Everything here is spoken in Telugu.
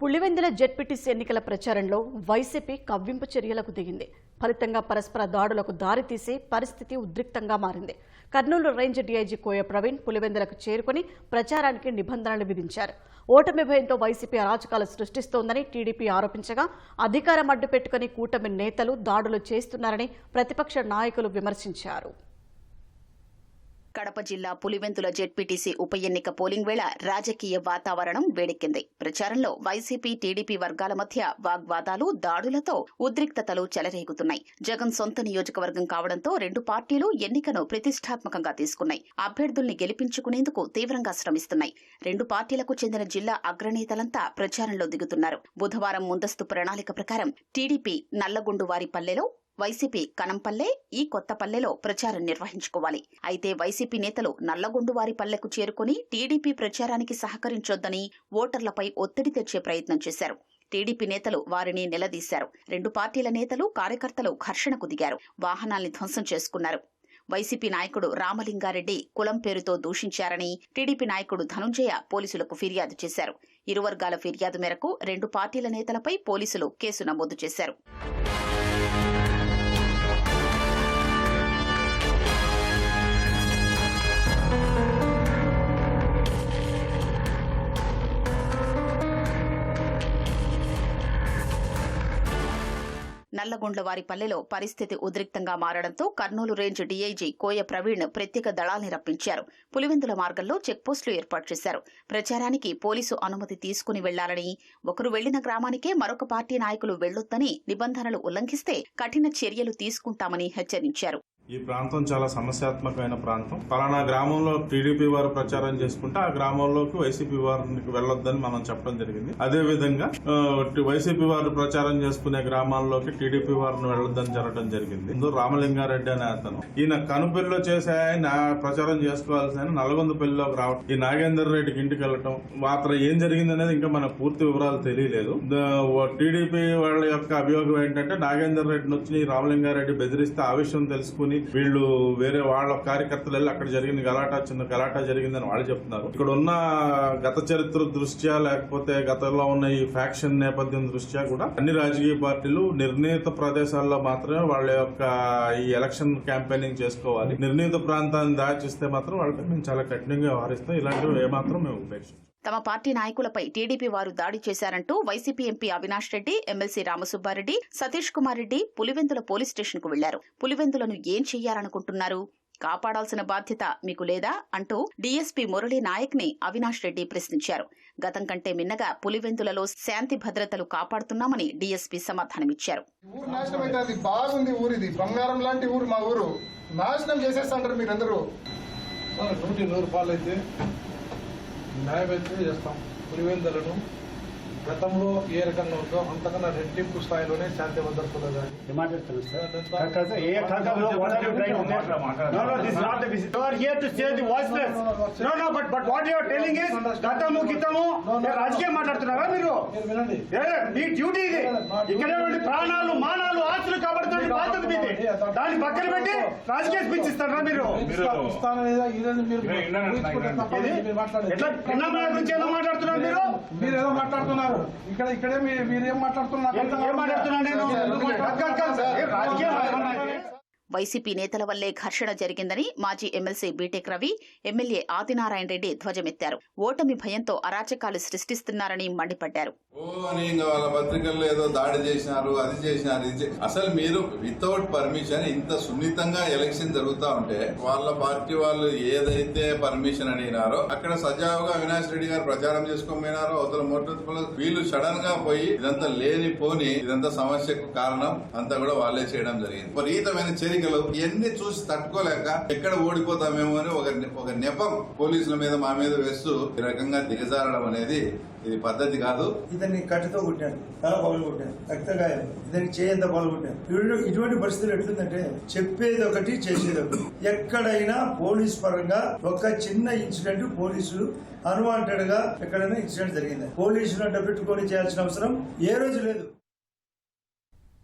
పులివెందుల జెడ్పీటీసీ ఎన్నికల ప్రచారంలో వైసీపీ కవ్వింపు చర్యలకు దిగింది. ఫలితంగా పరస్పర దాడులకు దారితీసి పరిస్థితి ఉద్రిక్తంగా మారింది. కర్నూలు రేంజ్ డీఐజీ కోయ ప్రవీణ్ పులివెందులకు చేరుకుని ప్రచారానికి నిబంధనలు విధించారు. ఓటమి భయంతో వైసీపీ అరాచకాలు సృష్టిస్తోందని టీడీపీ ఆరోపించగా అధికారం అడ్డుపెట్టుకుని కూటమి నేతలు దాడులు చేస్తున్నారని ప్రతిపక్ష నాయకులు విమర్శించారు. కడప జిల్లా పులివెందుల జెడ్పీటీసీ ఉప ఎన్నిక పోలింగ్ వేళ రాజకీయ వాతావరణం వేడెక్కింది. ప్రచారంలో వైసీపీ టీడీపీ వర్గాల మధ్య వాగ్వాదాలు దాడులతో ఉద్రిక్తతలు చెలరేగుతున్నాయి. జగన్ సొంత నియోజకవర్గం కావడంతో రెండు పార్టీలు ఎన్నికను ప్రతిష్టాత్మకంగా తీసుకున్నాయి. అభ్యర్థుల్ని గెలిపించుకునేందుకు తీవ్రంగా శ్రమిస్తున్నాయి. రెండు పార్టీలకు చెందిన జిల్లా అగ్రనేతలంతా ప్రచారంలో దిగుతున్నారు. బుధవారం ముందస్తు ప్రణాళిక ప్రకారం టీడీపీ నల్లగొండువారి పల్లెలో వైసీపీ కనంపల్లె ఈ కొత్తపల్లెలో ప్రచారం నిర్వహించుకోవాలి. అయితే వైసీపీ నేతలు నల్లగొండువారి పల్లెకు చేరుకుని టీడీపీ ప్రచారానికి సహకరించొద్దని ఓటర్లపై ఒత్తిడి తెచ్చే ప్రయత్నం చేశారు. టీడీపీ నేతలు వారిని నిలదీశారు. రెండు పార్టీల నేతలు కార్యకర్తలు ఘర్షణకు దిగారు. వాహనాల్ని ధ్వంసం చేసుకున్నారు. వైసీపీ నాయకుడు రామలింగారెడ్డి కులం పేరుతో దూషించారని టీడీపీ నాయకుడు ధనుంజయ పోలీసులకు ఫిర్యాదు చేశారు. ఇరు వర్గాల ఫిర్యాదు మేరకు రెండు పార్టీల నేతలపై పోలీసులు కేసు నమోదు చేశారు. నల్లగొండ్ల పల్లెలో పరిస్థితి ఉద్రిక్తంగా మారడంతో కర్నూలు రేంజ్ డీఐజీ కోయ ప్రవీణ్ ప్రత్యేక దళాల్ని రప్పించారు. పులివెందుల మార్గంలో చెక్పోస్టులు ఏర్పాటు చేశారు. ప్రచారానికి పోలీసు అనుమతి తీసుకుని వెళ్ళాలని ఒకరు వెళ్ళిన గ్రామానికే మరొక పార్టీ నాయకులు వెళ్ళొద్దని నిబంధనలు ఉల్లంఘిస్తే కఠిన చర్యలు తీసుకుంటామని హెచ్చరించారు. ఈ ప్రాంతం చాలా సమస్యాత్మకమైన ప్రాంతం. పలానా గ్రామంలో టీడీపీ వారు ప్రచారం చేసుకుంటే ఆ గ్రామంలోకి వైసీపీ వారికి వెళ్ళొద్దని మనం చెప్పడం జరిగింది. అదే విధంగా వైసీపీ వారు ప్రచారం చేసుకునే గ్రామాల్లోకి టీడీపీ వారిని వెళ్ళొద్దని జరగడం జరిగింది. ఇందులో రామలింగారెడ్డి అనే అతను. ఈయన కనుపెల్లిలో చేసే ఆయన ప్రచారం చేసుకోవాల్సిన నల్గొంద నల్గొందపల్లిలోకి రావడం ఈ నాగేందర్ రెడ్డికి ఇంటికి వెళ్ళటం మాత్రం ఏం జరిగింది అనేది ఇంకా మనకు పూర్తి వివరాలు తెలియలేదు. టీడీపీ వాళ్ళ యొక్క అభియోగం ఏంటంటే నాగేందర్ రెడ్డిని వచ్చి రామలింగారెడ్డి బెదిరిస్తే ఆ విషయం తెలుసుకుని వీళ్ళు వేరే వాళ్ళ కార్యకర్తలు వెళ్ళి అక్కడ జరిగిన గలాటా చిన్న గలాటా జరిగిందని వాళ్ళు చెప్తున్నారు. ఇక్కడ ఉన్న గత చరిత్ర దృష్ట్యా లేకపోతే గతంలో ఉన్న ఈ ఫ్యాక్షన్ నేపథ్యం దృష్ట్యా కూడా అన్ని రాజకీయ పార్టీలు నిర్ణీత ప్రదేశాల్లో మాత్రమే వాళ్ళ యొక్క ఈ ఎలక్షన్ క్యాంపెయినింగ్ చేసుకోవాలి. నిర్ణీత ప్రాంతాన్ని దాచిస్తే మాత్రం వాళ్ళకి మేము చాలా కఠినంగా వ్యవహరిస్తాం. ఇలాంటివి ఏమాత్రం మేము ఉపేక్షిస్తాం తమ పార్టీ నాయకులపై టీడీపీ వారు దాడి చేశారంటూ YCP MP Avinash Reddy MLC Ramasubbareddy Satish Kumar Reddy Pulivendula police స్టేషన్కు వెళ్ళారు. పులివెందులను ఏం చెయ్యాలనుకుంటున్నారు? కాపాడాల్సిన బాధ్యత మీకు లేదా? అంటూ డీఎస్పీ మురళీ నాయక్ని అవినాష్ రెడ్డి ప్రశ్నించారు. గతం కంటే మిన్నగా పులివెందులలో శాంతి భద్రతలు కాపాడుతున్నామని డీఎస్పీ సమాధానమిచ్చారు. ఊరు నాశనం అయితే అది బాగుంది ఊరు ఇది బంగారం లాంటి ఊరు మా ఊరు. నాశనం చేసేస్తాంటారు మీరందరూ. నూటి నూరు రూపాయలు అయితే న్యాయం చేస్తాం. పులివెందులను గతంలో ఏ రకంగా ఉందో అంతకన్నా రెట్టింపు స్థాయిలోనే శాంతి భద్రతలు గతము గితము రాజకీయం మాట్లాడుతున్నారా మీరు? మీరు వినండి. ఏ, మీ డ్యూటీ ఇక్కడ ప్రాణాలు మానాలు ఆస్తులు బాధ్యత మీది. దాన్ని పక్కన పెట్టి రాజకీయ స్పీచ్ ఇస్తారా మీరు. ఎట్లా? గురించి ఏదో మాట్లాడుతున్నారు మీరు? మీరు ఏదో మాట్లాడుతున్నారు. ఇక్కడ ఇక్కడే మీరు మీరేం మాట్లాడుతున్నారు? వైసీపీ నేతల వల్లే ఘర్షణ జరిగిందని మాజీ MLC BTech Ravi MLA Adinarayana Reddy ధ్వజమెత్తారు. ఓటమి భయంతో అరాచకాలు సృష్టిస్తున్నారని మండిపడ్డారు. వాళ్ళ పత్రికల్లో ఏదో దాడి చేసినారు అది చేసినారు అసలు మీరు వితౌట్ పర్మిషన్ ఇంత సున్నితంగా ఎలక్షన్ జరుగుతా ఉంటే వాళ్ళ పార్టీ వాళ్ళు ఏదైతే పర్మిషన్ అడిగినారో అక్కడ సజావుగా అవినాష్ రెడ్డి గారు ప్రచారం చేసుకొని పోయినారో అవతల మోటార్ వీళ్ళు సడన్గా పోయి ఇదంతా లేని పోని ఇదంతా సమస్యకు కారణం అంతా కూడా వాళ్ళే చేయడం జరిగింది. విపరీతమైన ఎన్నికలు ఇవన్నీ చూసి తట్టుకోలేక ఎక్కడ ఓడిపోతామేమో అని ఒక ఒక నెపం పోలీసుల మీద మా మీద వేస్తూ ఈ రకంగా దిగజారడం అనేది ఇది పద్ధతి కాదు. ఇతన్ని కట్టెతో కొట్టాడు తల పగలు కొట్టాడు రక్తగాయం ఇతనికి చేయంత పగలు ఇటువంటి ఇటువంటి పరిస్థితులు ఎట్లుందంటే చెప్పేది ఒకటి చేసేది ఒకటి. ఎక్కడైనా పోలీస్ పరంగా ఒక చిన్న ఇన్సిడెంట్ పోలీసులు అన్వాంటెడ్గా ఎక్కడైనా ఇన్సిడెంట్ జరిగింది. పోలీసులు అడ్డ పెట్టుకొని చేయాల్సిన అవసరం ఏ రోజు లేదు.